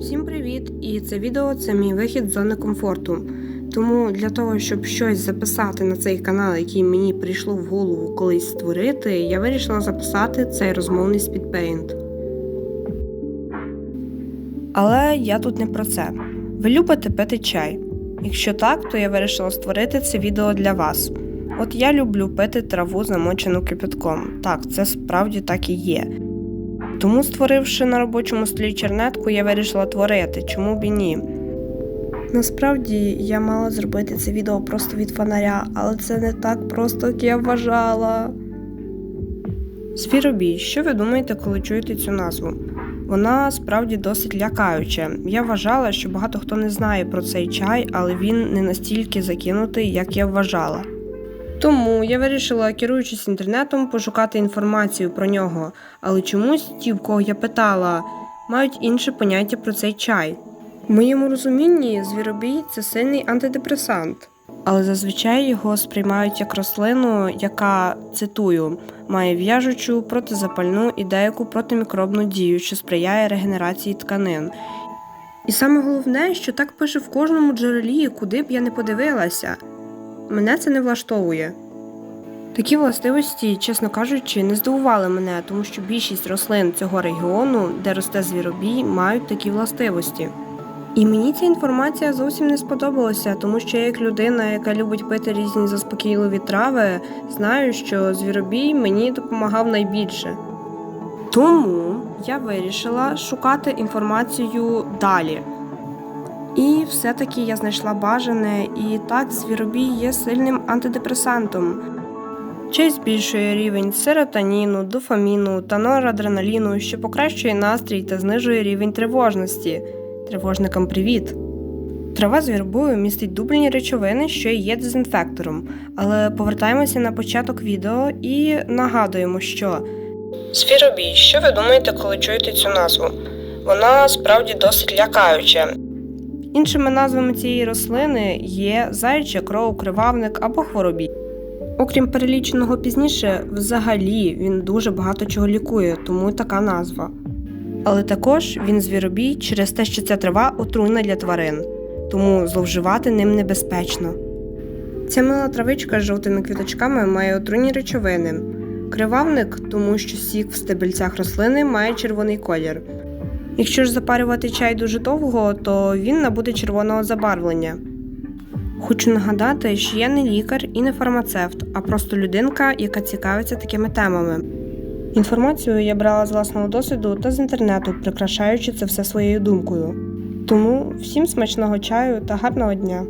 Всім привіт! І це відео це мій вихід з зони комфорту. Тому для того, щоб щось записати на цей канал, який мені прийшло в голову колись створити, я вирішила записати цей розмовний спідпейнт. Але я тут не про це. Ви любите пити чай? Якщо так, то я вирішила створити це відео для вас. От я люблю пити траву, замочену кипятком. Так, це справді так і є. Тому, створивши на робочому столі чернетку, я вирішила творити, чому б і ні. Насправді я мала зробити це відео просто від фонаря, але це не так просто, як я вважала. Звіробій, що ви думаєте, коли чуєте цю назву? Вона справді досить лякаюча. Я вважала, що багато хто не знає про цей чай, але він не настільки закинутий, як я вважала. Тому я вирішила, керуючись інтернетом, пошукати інформацію про нього, але чомусь ті, в кого я питала, мають інше поняття про цей чай. В моєму розумінні звіробій це сильний антидепресант, але зазвичай його сприймають як рослину, яка цитую, має в'яжучу, протизапальну і деяку протимікробну дію, що сприяє регенерації тканин. І саме головне, що так пише в кожному джерелі, куди б я не подивилася. Мене це не влаштовує. Такі властивості, чесно кажучи, не здивували мене, тому що більшість рослин цього регіону, де росте звіробій, мають такі властивості. І мені ця інформація зовсім не сподобалася, тому що я, як людина, яка любить пити різні заспокійливі трави, знаю, що звіробій мені допомагав найбільше. Тому я вирішила шукати інформацію далі. І все-таки я знайшла бажане, і так звіробій є сильним антидепресантом. Чай збільшує рівень серотоніну, дофаміну та норадреналіну, що покращує настрій та знижує рівень тривожності. Тривожникам привіт! Трава з вірбою містить дублені речовини, що є дезінфектором. Але повертаємося на початок відео і нагадуємо, що Звіробій, що ви думаєте, коли чуєте цю назву? Вона справді досить лякаюча. Іншими назвами цієї рослини є заяча кров, кривавник або хворобій. Окрім переліченого пізніше, взагалі він дуже багато чого лікує, тому й така назва. Але також він звіробій через те, що ця трава отруйна для тварин, тому зловживати ним небезпечно. Ця мила травичка з жовтими квіточками має отруйні речовини. Кривавник, тому що сік в стебельцях рослини має червоний колір. Якщо ж запарювати чай дуже довго, то він набуде червоного забарвлення. Хочу нагадати, що я не лікар і не фармацевт, а просто людинка, яка цікавиться такими темами. Інформацію я брала з власного досвіду та з інтернету, прикрашаючи це все своєю думкою. Тому всім смачного чаю та гарного дня!